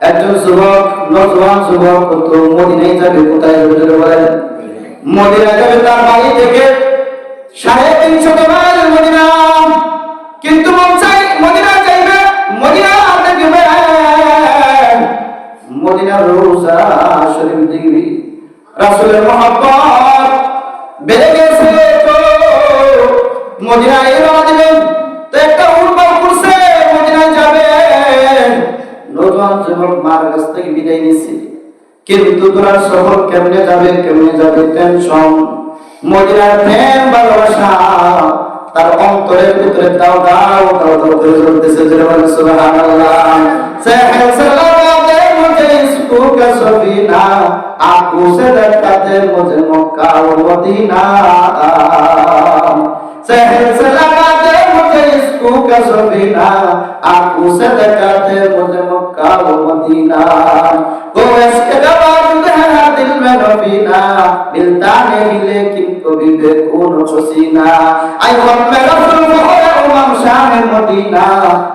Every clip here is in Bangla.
একজন যুবক, নজওয়ান যুবক তো মদিনায় যাবে, কোথায় যাবে বলেন? মদিনা যাবে তার বাড়ি থেকে সাড়ে তিনশো মাইল মদিনা। কিন্তু মন চাই মদিনা যাইবে, মদিনা দেখবে। মদিনার রোজা শরীফ দেখবি। রাসূলের মহব্বত বেড়ে গেছে তো। মদিনায় রওনা দিবেন। যুবক মার কাছ থেকে বিদায় নিছি কিন্তু তোরা শহর কেমনে যাবে কেমনে যাবে টেনশন? মদিনার প্রেম, ভালোবাসা, তার অন্তরের ভিতরে দাও দাও দাও দাও করে চলতেছে যে বলে সুবহানাল্লাহ। সাহেব সালাতে মুঝে ইসকো কা সফিনা আপু মক্কা ও মদিনা। সাহেব সালাতে मुझे इसको कसो देना आपको सदकाते मुझे मक्का व मदीना वो इसके जवाब है दिल में रबीना मिलता नहीं लेकिन कभी बेकून छसीना आई हम में रसूल हो इमाम शाह मदीना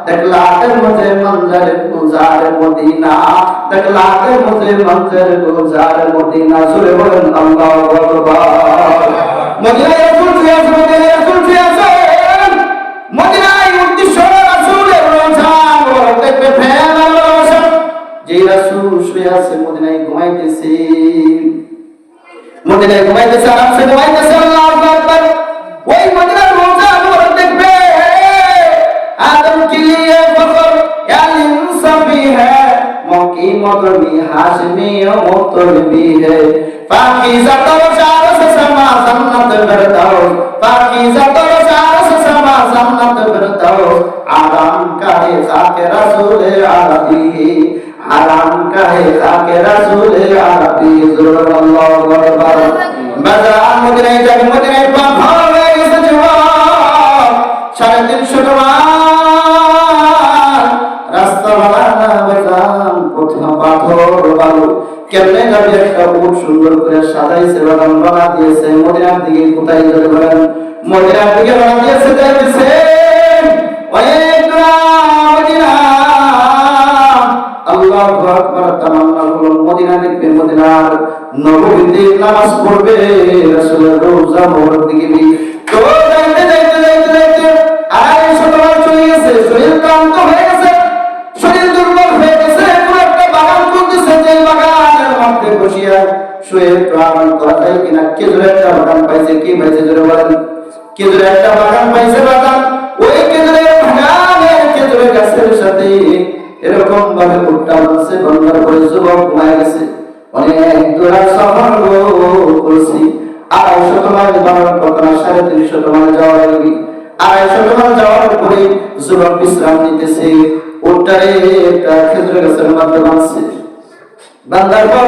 दखलाते मुझे मंजर गुजार मदीना दखलाते मुझे मंजर गुजार मदीना सुरे बोलन अल्लाह अकबर मदीना रसूल से मदीना रसूल से মদিনায় উদ্দেশ্য রাসূলের রোজা দেখবে ফেলার রোজা যে রাসূল শুয়ে আছে মদিনায় ঘুমাইতেছে মদিনায় ঘুমাইতেছে আরামসে ঘুমাইতেছে আল্লাহু আকবার ওই মদিনার রোজা মোবারক দেখবে আদম কে লিয়ে ফকর ইয়ালিম সবি হ্যায় মকি মদনি হাসমি ও মুতলবি হ্যায় পাকিজা তো শারস সমা জান্নাত ফেরদাউস পাকিজা তো শারস बरदाओ पाकीज़ा तो चार से समा जन्नत बरदाओ आराम का है खाके रसूल अरबी आराम का है खाके रसूल अरबी जुल्म পাথর বালু কেমনে যাবে একটা উট সুন্দর করে সাজাইছে বাগান বানা দিয়েছে, মদিনার দিকে কোথায় যাবে বলেন মদিনার দিকে বানা দিয়েছে যাইতেছে অনেক মদিনা। আল্লাহু আকবার, তামান্না হলো মদিনা, দেখবে মদিনার নববীতে নামাজ পড়বে। রাসূলের রওজা মোবারক দিকে বি তো যাইতে যাইতে যাইতে যাইতে আড়াই শতবার চলে গেছে। শরীর ক্লান্ত হয়ে বসিয়া শুয়ে প্রাণ করা যায় কিনা? খেজুর একটা বাগান পাইছে, কি পাইছে জোরে বলেন? খেজুর একটা বাগান পাইছে বাগান? ওই খেজুরের বাগানের খেজুরের গাছের সাথে? এরকম ভাবে উঠটা বলছে বন্ধার করে যুবক ঘুমায় গেছে। অনেক দূরা সফর করছি। আড়াইশো তোমার যাওয়ার কথা সাড়ে তিনশো তোমার যাওয়ার লাগি। আড়াইশো তোমার যাওয়ার পরে যুবক বিশ্রাম নিতেছে। উঠটারে একটা খেজুর গাছের মধ্যে বাঁধছে। বান্ধার পর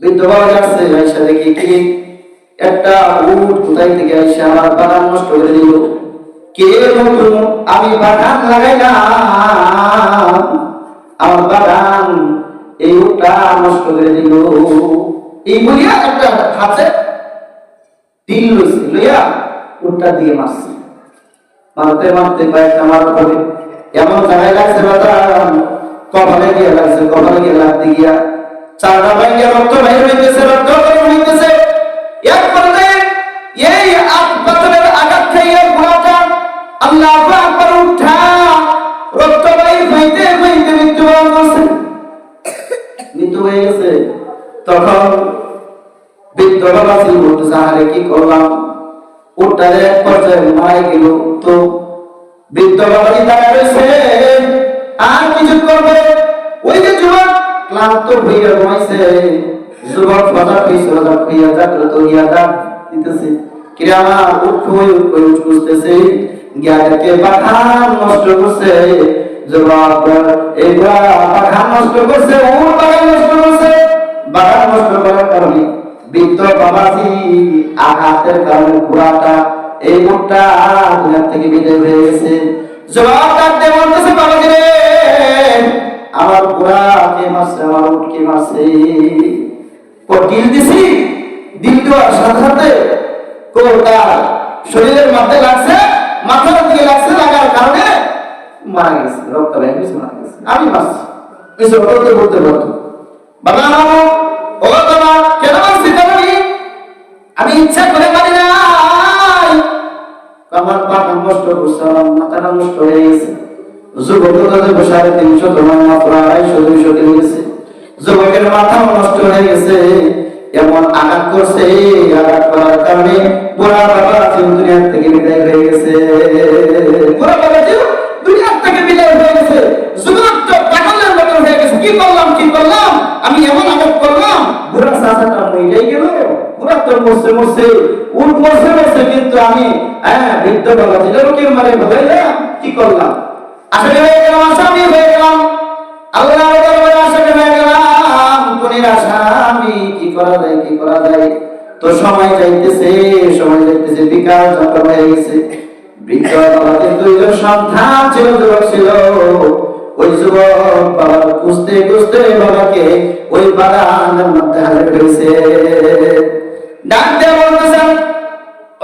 বৃদ্ধ বাবা যাচ্ছে আইসা দেখি কি একটা উট কোথায় থেকে আইসা আমার বাগান নষ্ট করে দিল। কে নতুন আমি বাগান লাগাইলাম, আমার বাগান এই উটটা নষ্ট করে দিল। এই বলিয়া একটা হাতে ঢিল লইছে লইয়া উটটা দিয়ে মারছে। মারতে মারতে কয়েকটা মার পরে এমন জায়গায় লাগছে বাদাম কপালে গিয়ে লাগছে, কপালে গিয়ে লাগতে গিয়া চারটা ভাইকে রক্ত বাইর হইতেছে, রক্ত বাইর হইতেছে। এক পর্যায়ে এই আঘাত খাইয়া ঘোড়াটা আল্লাহ আকবার উঠা, রক্ত বাইর হইতে হইতে মৃত্যু হয়ে গেছে। তখন বৃদ্ধ বাবা ছিল আরে, কি করলাম? উঠটারে এক পর্যায়ে মারা গেল। তো বৃদ্ধ রয়েছে। আর কিছু করবে? ওই যে যুবক ক্লান্ত হইয়া যুবক হইছে হঠাৎ হইয়া জাগ্রত হইয়া দিতেছে। উঠ হই উঠ হই উঠ বুঝতেছে জ্ঞানকে নষ্ট করছে। যুবক নষ্ট করছে ওর বাগান নষ্ট করছে। বৃদ্ধ বাবাজি আঘাতের কারণে ঘোড়াটা এই উটটা দুনিয়া থেকে বিদায় হয়ে গেছে। জবাব বলতেছে, বাবাজি রে। আমার ঘোড়া কে মাসে আমার উট কে মারছে? ও ডিল দিছি, ডিল দেওয়ার সাথে সাথে তার শরীরের মাথায় লাগছে, মাথার দিকে লাগছে, লাগার কারণে মারা গেছে, রক্ত হয়েছে, মারা গেছে। আমি মারছি। কিছু বলতে বলতে পারতো বাবা, ও বাবা, কেন মারছি তুমি আমি ইচ্ছা করে পারি নাই। আমার পাটা নষ্ট করছে আমার মাথাটা নষ্ট হয়ে গেছে। যুবকের মাথাও নষ্ট হয়ে গেছে, এমন আঘাত করছে। আঘাত করার কারণে বুড়া বাবা দুনিয়ার থেকে বিদায় হয়ে গেছে। কি করলাম কি করলাম? আমি এমন আঘাত করলাম। বুড়া চাচাটা মইলাই গেল। বুড়া তো কিন্তু আমি হ্যাঁ কি করলাম? আসলে হয়ে গেলাম, আসামি হয়ে গেলাম। আল্লাহ দরবারে হয়ে গেলাম। কোনের আসামি, কি করা যায়, কি করা যায়? তো সময় যাইতেছে সময় যাইতেছে, বিকাল যখন হয়ে গেছে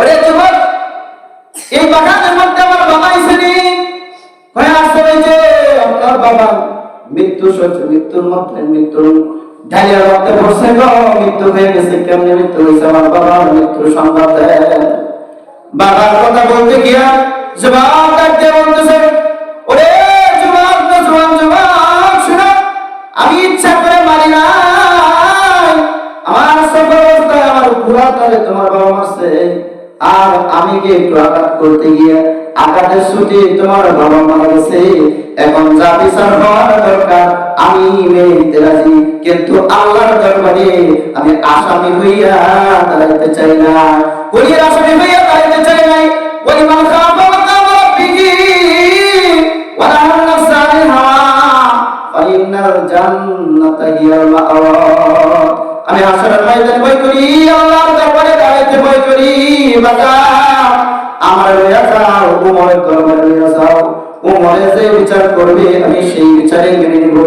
ওই যুবক বাগানের আপনার বাবা মৃত্যু মৃত্যুর মধ্যে ঢালিয়া রক্তে পড়ছে গো, মৃত্যু হয়ে গেছে, কেমনে মৃত্যু হয়েছে আমার বাবার সংবাদ দেন বাবার কথা বলতে গিয়া জবাব ডাকতে বলতেছে, ওরে জবাব না জবাব জবাব আমি ইচ্ছা করে মারি নাই। আমার সফর অবস্থায় আমার ঘোড়া তোমার বাবা মারছে, আর আমি কি একটু আঘাত করতে গিয়ে আঘাতের ছুটি তোমার বাবা মারা এখন যা বিচার হওয়ার দরকার, আমি মেনে রাজি। কিন্তু আল্লাহর দরবারে আমি আসামি হইয়া দাঁড়াইতে চাই না। আসামি হইয়া দাঁড়াইতে চাই নাই। আমি ময়দানে ভয় করি, আল্লাহর দরবারে দাঁড়াইতে ভয় করি, বাজার, আমার যাও উমরের দরবারে লইয়া যাও। উমরে যে বিচার করবে, আমি সেই বিচারে মেনে নিব।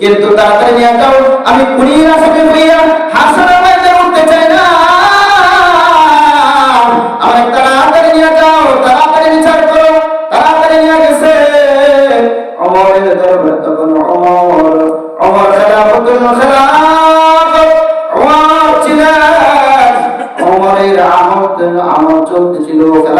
কিন্তু তাড়াতাড়ি নিয়ে যাও। আমি খুনির আসামি হইয়া হাসরের ময়দানে উঠতে চাই না। আমার তাড়াতাড়ি নিয়ে যাও, তাড়াতাড়ি বিচার করো, তাড়াতাড়ি নিয়ে গেছে। অমরের দরবারে তখন অমর অমর খেলাফতুল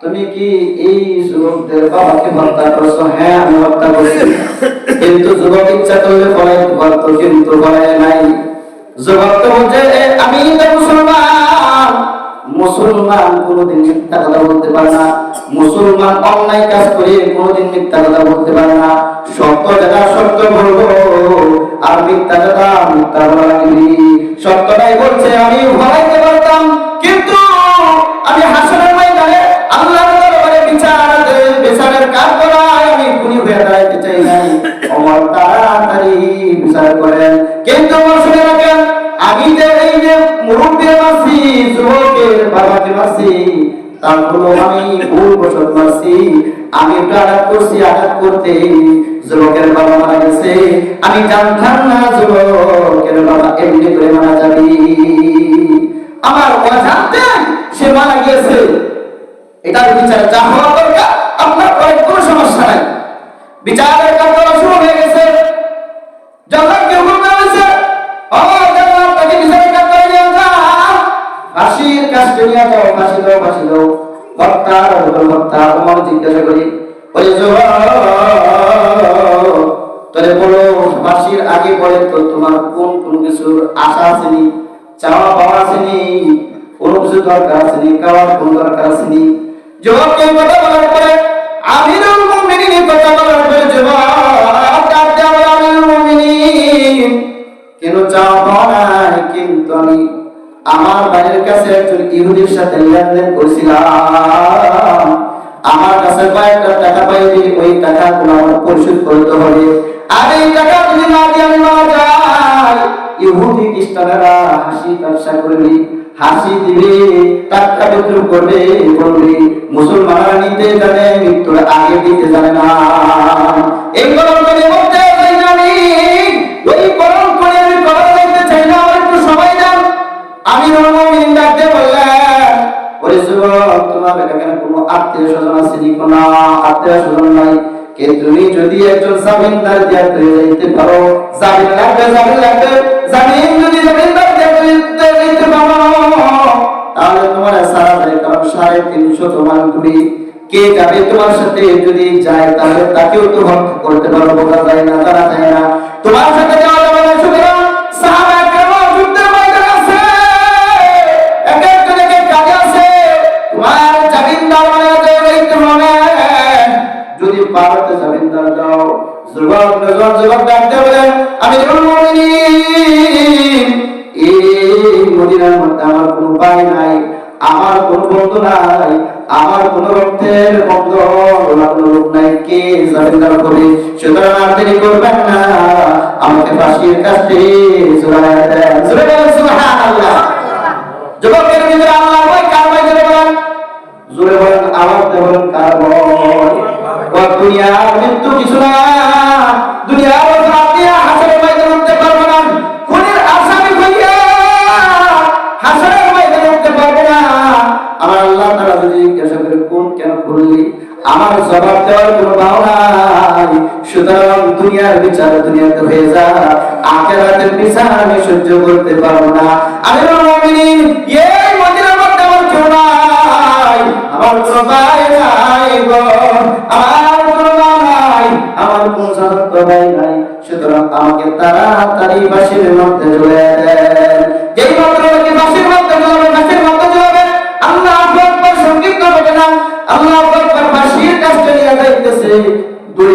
তুমি কি এই যুবকদের বাবাকে হত্যা করছ? হ্যাঁ আমি হত্যা করছি। কিন্তু যুবক ইচ্ছা করলে কিন্তু নাই। যুবক তো বলছে আমি মুসলমান। মুসলমান কোনোদিন মিথ্যা কথা বলতে পারে না। মুসলমান অন্যায় কাজ করে কোনোদিন মিথ্যা কথা বলতে পারে না। সত্য যেটা, সত্য বলব। আর মিথ্যা যেটা, মিথ্যা বলা সত্যটাই বলছে, আমি ভরাইতে তারপরও আমি ভুল বসত মারছি আমি একটু আঘাত করছি, আঘাত করতে। যুবকের বাবা মারা গেছে। আমি জানতাম না যুবকের বাবা এমনি করে মারা যাবে। আমার অজান্তে সে মারা গিয়েছে। এটার বিচার যা হওয়া দরকার, আপনার কোনো সমস্যা নাই। বিচারের কাজ শুরু হয়ে গেছে। দরকার আসেনি খাওয়ার কোন দরকার আসেনি যুবককে কথা বলার পরে আমিরুল মুমিনিন কথা বলার পরে যুবক ডাক দেওয়া আমিরুল মুমিনিন? কেন পাওয়া নাই? কিন্তু আমি আমার বাড়ির কাছে একজন ইহুদির সাথে লেনদেন করছিলাম। আমার কাছে কয়েকটা টাকা পাইবি ওই টাকাগুলো আমার পরিশোধ করতে হবে। আর এই টাকা যদি না দিয়ে আমি মারা যাই, ইহুদি খ্রিস্টানেরা হাসি ব্যবসা করবি হাসি দিবে টাকা বিদ্রোহ করবে বলবে মুসলমানরা নিতে জানে, মৃত্যুর আগে দিতে জানে না। এই গরম করে মধ্যে যাই না আমি ওই গরম করে আমি দেখতে চাই না, আমার একটু আমি ডাকতে বললেন ওরে তোমার এখানে কোনো আত্মীয় স্বজন আছে নি কোনো? আত্মীয় স্বজন নাই। কে তুমি যদি একজন জামিনদার দিয়া যাইতে পারো? জামিন লাগবে জামিন লাগবে। জামিন যদি জামিনদার তোমার সারা যায় কারণ সাড়ে তিনশো তোমার তুমি কে যাবে? তোমার সাথে যদি যায়, তাহলে তাকেও তো ভক্ত করতে পারো বোঝা যায় না, তারা যায় না। তোমার সাথে দুনিয়ার বিচার দুনিয়াতে হয়ে যা, আখেরাতের বিচার আমি সহ্য করতে পারব না। আমি মুমিনিন এই মদিনার মধ্যে আমার কেউ নাই, আমার ভাই নাই গো, আমার কোনো নাই, আমার কোনো সন্ত ভাই নাই। সুতরাং আমাকে তাড়াতাড়ি বাসির মধ্যে চলে দেন। যেই মাত্র আমাকে বাসির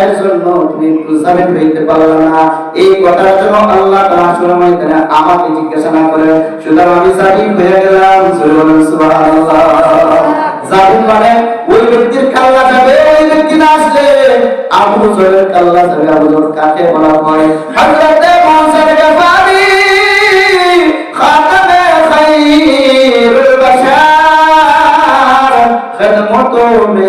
অন্যায়ের জন্য তুমি প্রস্তাবিত হইতে পারল না। এই কথার জন্য আল্লাহ তাআলা সময় তিনি আমাকে জিজ্ঞাসা করে সুতরাং আমি জালিম হয়ে গেলাম। সুবহানাল্লাহ। জালিম মানে ওই ব্যক্তির কাল্লা যাবে, ওই ব্যক্তি না আসলে। আবু জলের কাল্লা যাবে, আবু জল কাকে বলা হয়? হযরত মুসা গাফারি খাতামে খাইরুল বাশার, খদমতো মে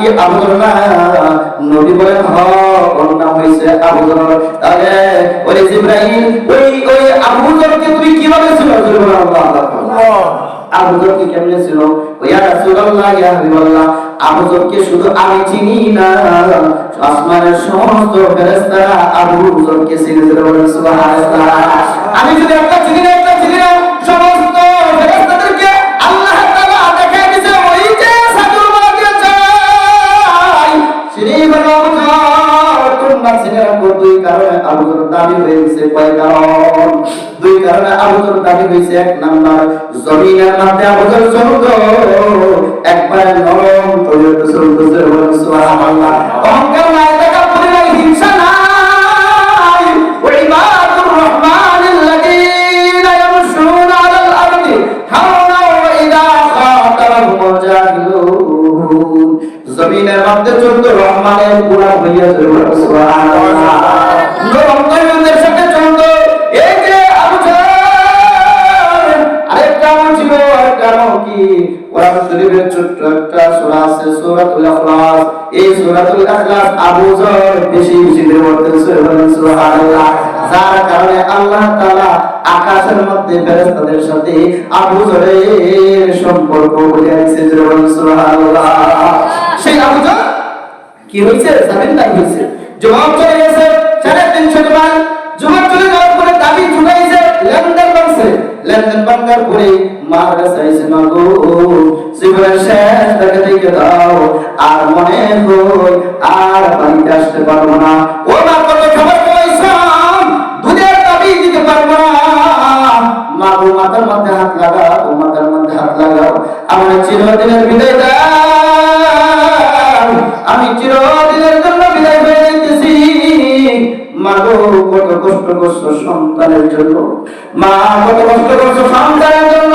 কি না? নবী বলেন হ ওর নাম হইছে আবুদর তাহলে ওই জিব্রাইল ওই ওই আবুদরকে তুমি কীভাবে ছিল আল্লাহ আবু জরকে কেমনে ছিল ইয়া রাসূলুল্লাহ ইয়া হাবিবাল্লাহ আবু জরকে শুধু আমি চিনি না। আসমানের সমস্ত ফেরেশতারা আবু জরকে চিনে দিল বলেন সুবহানাল্লাহ। আমি যদি একটা চিনি একটা চিনি না দুই কারণে আবুজর দাবি হয়ে গেছে কয় কারণ? দুই কারণে আবুজর দাবি হয়েছে, এক নাম্বার জমিনের মধ্যে আবু জর চলত, একবার নরম তৈরি চলতেছে সুবহানাল্লাহ। অহংকার নাই তাকাব্বুর নাই, হিংসা নাই। ওয়াইবাদুর রহমানিল্লাযীনা ইয়ামশুনা আলাল আরদি হাওনা ওয়া জাহিলুন। জমিনের মধ্যে চলত, রহমানের গুনাহ হইয়া সুবহানাল্লাহ। সূরাতুল ইখলাস আবু জার বেশি বেশি করে সুবহানাল্লাহ যার কারণে আল্লাহ তাআলা আকাশের মধ্যে ফেরেশতাদের সাথে আবু জারের সম্পর্ক বলে দিয়েছে সুবহানাল্লাহ সেই আবু জার কি হয়েছে? জানেন না কি হয়েছে? জবাব চলে গেছে, সাড়ে তিনশো টাকা জবাব চলে যাওয়ার পরে দাবি ঝুলাইছে লেনদেন বাড়ছে। লেনদেন বাড়ার পরে মার কাছে জীবনের শেষ দেখে দেখে দাও। আর মনে হই আর বাড়িতে আসতে পারব না। ও মা কত খবর দুধের দাবি দিতে পারব না। মা গো মাথার মধ্যে হাত লাগাও, মাথার মধ্যে হাত লাগাও। আমার চিরদিনের বিদায় দাও। আমি চিরদিনের জন্য বিদায় হয়ে যাইতেছি মা গো, কত কষ্ট করছ সন্তানের জন্য। মা, কত কষ্ট করছ সন্তানের জন্য।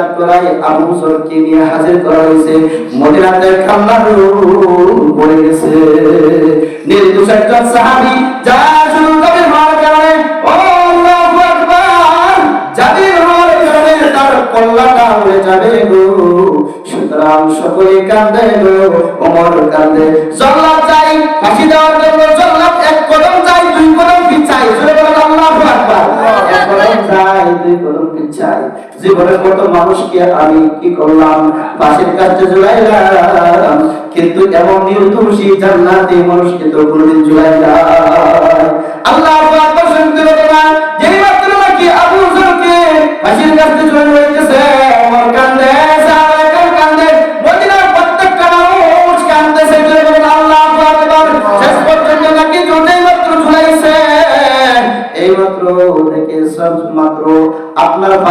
কাজ করাই আবু জরকে নিয়ে হাজির করা হয়েছে। মদিনাতে কান্না পড়ে গেছে, নির্দোষ একজন সাহাবী যা শুরু করে হওয়ার কারণে, ও সকলে কান্দে গো ওমর কান্দে। জল্লাদ চাই, ফাঁসি দেওয়ার এক কদম চাই, দুই কদম আকবার এক কদম চাই, দুই মানুষকে আমি কি করলাম? পাশের কাছে জুলাইলাম কিন্তু এমন নির্দোষী জান্নাতে মানুষকে তো কোনোদিন জুলাইলাম আল্লাহ আকবার শুনতে না যেই মাত্র নাকি আবু জরকে পাশের কাছে ঝুলানো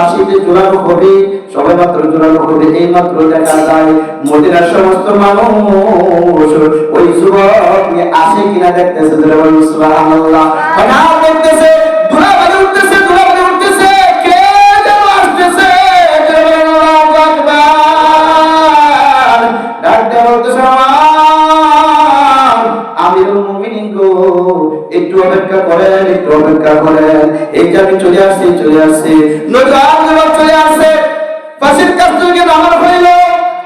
আপনার যে ঝুলানো হবে সবে মাত্র ঝুলানো হবে এই মাত্র দেখা যায় মদিনার সমস্ত মানুষ ওই যুবক আসে কিনা দেখতেছে হঠাৎ দেখতেছে একটু করেন এই আমি চলে চলে যুবক চলে হইল।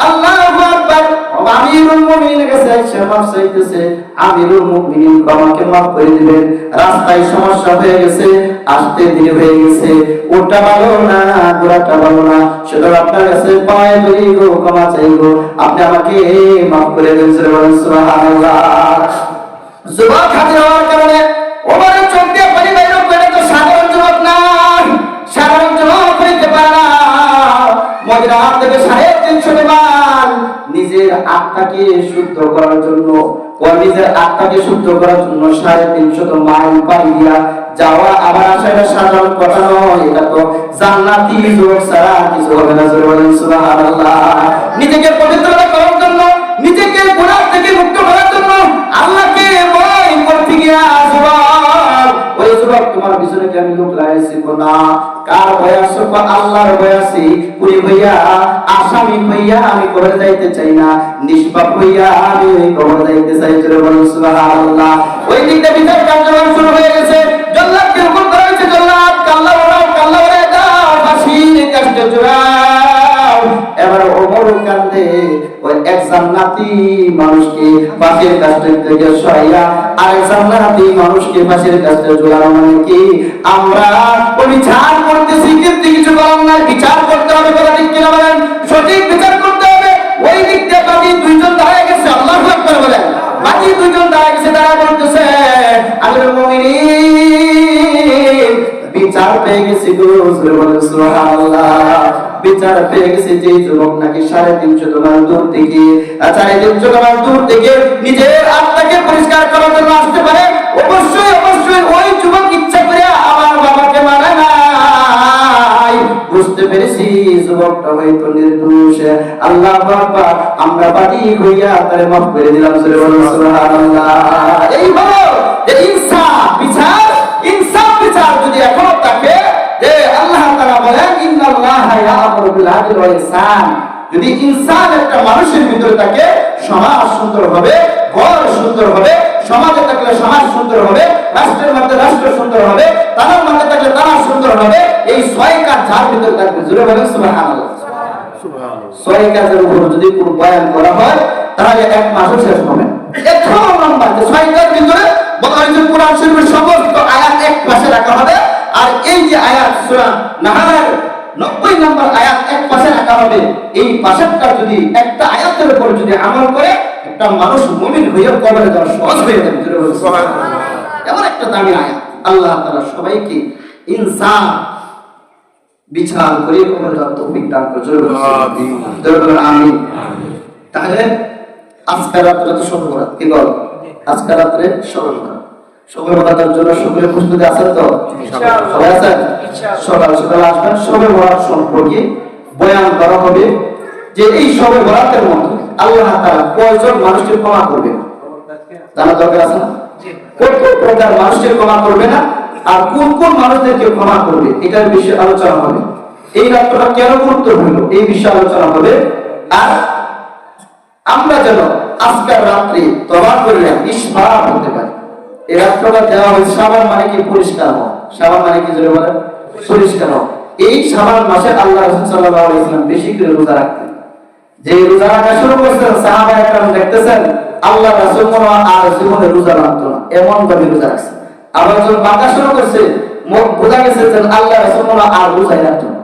আল্লাহু আকবার। আমিরুল কাছে এসে মাফ চাইতেছে। আমিরুল মুমিনিন আমাকে মাফ করে দিবেন রাস্তায় সমস্যা হয়ে গেছে, আসতে দেরি হয়ে গেছে। ওটা ভালো না ভালো না। আপনার কাছে পায়ে ধরি গো, ক্ষমা আপনি আমাকে মাফ করে দেন সুবহানাল্লাহ। নিজের আত্মাকে শুদ্ধ করার জন্য নিজের আত্মাকে শুদ্ধ করার জন্য সাড়ে তিনশত মাইল যাওয়া আবার আসা এটা সাধারণ কথা নয়। এটা তো জান্নাতি কিছু হবে না নিজেকে পবিত্রতা করার জন্য, নিজেকে গোড়ার থেকে মুক্ত করার তোমার পিছনে কি আমি লোক লাগাইছি? না। কার ভয় আসছো বা আল্লাহর ভয় আছি। পুরি হইয়া আসামি হইয়া আমি কবরে যাইতে চাই না। নিষ্পাপ হইয়া আমি ওই কবরে যাইতে চাই। জোরে বলুন সুবহানাল্লাহ। ওই দিকটা বিচার কার্যক্রম শুরু হয়ে গেছে। জল্লাদকে হুকুম করা হয়েছে জল্লাদ। কাল্লা ওরাও কাল্লা ওরে দাও। ফাঁসির কাষ্টে জোড়াও এবার ওমর কান্দে ওই এক জান্নাতি মানুষকে ফাঁসির কাষ্টে থেকে সরাইয়া আর এক মানুষকে ফাঁসির কাষ্টে জোড়ানো মানে কি? আমরা ওই বিচার করতেছি, কিন্তু কিছু করার নাই। বিচার করতে হবে, কথা ঠিক কিনা বলেন? সঠিক বিচার করতে হবে। ওই দিক দিয়ে বাকি দুইজন দাঁড়ায় গেছে, আল্লাহ আকবার বলেন। বাকি দুইজন দাঁড়ায় গেছে তারা বলতেছে, আমিরুল মুমিনিন, বিচার পেয়ে গেছি গো সুবহানাল্লাহ। বিচার পেয়ে গেছি যে যুবক নাকি সাড়ে তিনশো তোমার দূর থেকে সাড়ে তিনশো তোমার দূর থেকে নিজের আত্মাকে পরিষ্কার করার জন্য আসতে পারে। অবশ্যই অবশ্যই ওই যুবক ইচ্ছা করে আমার বাবাকে মানে নাই। বুঝতে পেরেছি, যুবকটা হয়তো নির্দোষ। আল্লাহ বাবা আমরা বাড়ি হইয়া তারে মাফ করে দিলাম, জোরে বলেন, সুবহানাল্লাহ। এই হলো যে ইনসাফ, বিচার ইনসাফ, বিচার যদি এখনও থাকে বলেন ইয়া'মুরু বিল আদলি ওয়াল ইহসান যদি ইনসান একটা মানুষের ভিতরে থাকে সমাজ সুন্দর হবে ঘর সুন্দর হবে সমাজে থাকলে সমাজ সুন্দর হবে রাষ্ট্রের মধ্যে রাষ্ট্র সুন্দর হবে তার মধ্যে থাকলে তারা সুন্দর হবে এই ছয় কাজ যার ভিতরে থাকবে জুড়ে বলেন সুবহানাল্লাহ। ছয় কাজের উপর যদি কোন বয়ান করা হয় তাহলে এক মাসও শেষ হবে। না। এত লম্বা যে ছয় কাজ ভিতরে কোরআন শরীফের সমস্ত আয়াত এক পাশে রাখা হবে আর এই যে আয়াত সূরা নাহার নব্বই নম্বর আয়াত এক পাশে রাখা হবে। এই পাশেরটা যদি একটা আয়াতের উপর যদি আমল করে একটা মানুষ মুমিন হয়ে কবরে যাওয়া সহজ হয়ে যাবে। এমন একটা দামি আয়াত। আল্লাহ তাআলা সবাইকে ইনসান বিচার করে কবরে যাওয়ার তৌফিক দান করে আমিন। তাহলে আজকে রাত্রে তো সবে বরাত কি বল? আজকে রাত্রে সবে বরাত সবে বরাতের জন্য সকলে প্রস্তুতি আছেন তো? সবাই আছেন সকাল সকাল আসবেন সবে বরাত সম্পর্কে বয়ান করা হবে যে এই সবে বরাতের মধ্যে আল্লাহ তাআলা কয়জন মানুষকে ক্ষমা করবে? জানা দরকার আছে না? কোন কোন প্রকার মানুষকে ক্ষমা করবে না? আর কোন কোন মানুষদেরকে ক্ষমা করবে? এটার বিষয়ে আলোচনা হবে। এই রাত্রটা কেন গুরুত্বপূর্ণ? এই বিষয়ে আলোচনা হবে। আর আমরা যেন আজকের রাত্রি তবা করলে নিষ্পাপ হতে পারি। এই রাত্রটা দেওয়া হয়েছে, সাবান মানে কি? পরিষ্কার হওয়া। সাবান মানে কি জোরে বলেন? পরিষ্কার হওয়া। এই সাবান মাসে আল্লাহ রসুল সাল্লাহ ইসলাম বেশি করে রোজা রাখতেন। যে রোজা রাখা শুরু করছেন সাহাবা একরাম দেখতেছেন, আল্লাহ রাসূল আর জীবনে রোজা রাখতো না। এমন ভাবে রোজা রাখছে আবার যখন বাঁকা শুরু করছে বোঝা গেছে যে আল্লাহ রাসূল আর রোজাই রাখতো না।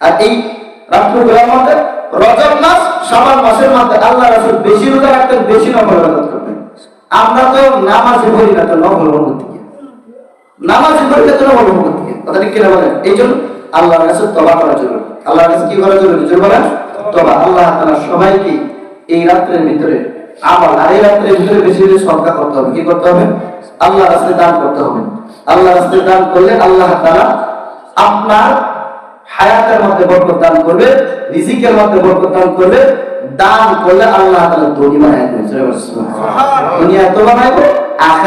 আর এই রাত্রগুলোর মধ্যে রজব মাস, সাবান মাসের মধ্যে আল্লাহ রাসূল বেশি রোজা রাখতেন, বেশি নফল করতেন। আমরা তো নামাজে পড়ি না তো থেকে নামাজে পড়ি না তো থেকে কথা ঠিক কিনা বলেন? এই জন্য আল্লাহ রাসূল তওবা করার জন্য আল্লাহ রাসূল কি করার জন্য জোর তওবা। আল্লাহ সবাইকে এই রাত্রের ভিতরে আমল আর এই রাত্রের ভিতরে বেশি বেশি সদকা করতে হবে। কি করতে হবে? আল্লাহ রাস্তায় দান করতে হবে। আল্লাহ রাস্তায় দান করলে আল্লাহ তাআলা আপনার হায়াতের মধ্যে বরকত দান করবে, রিজিকের মধ্যে বরকত দান করবে দান করলে আল্লাহ তাআলা ধনী বানায় দুনিয়া তো বানাইবো আখিরাত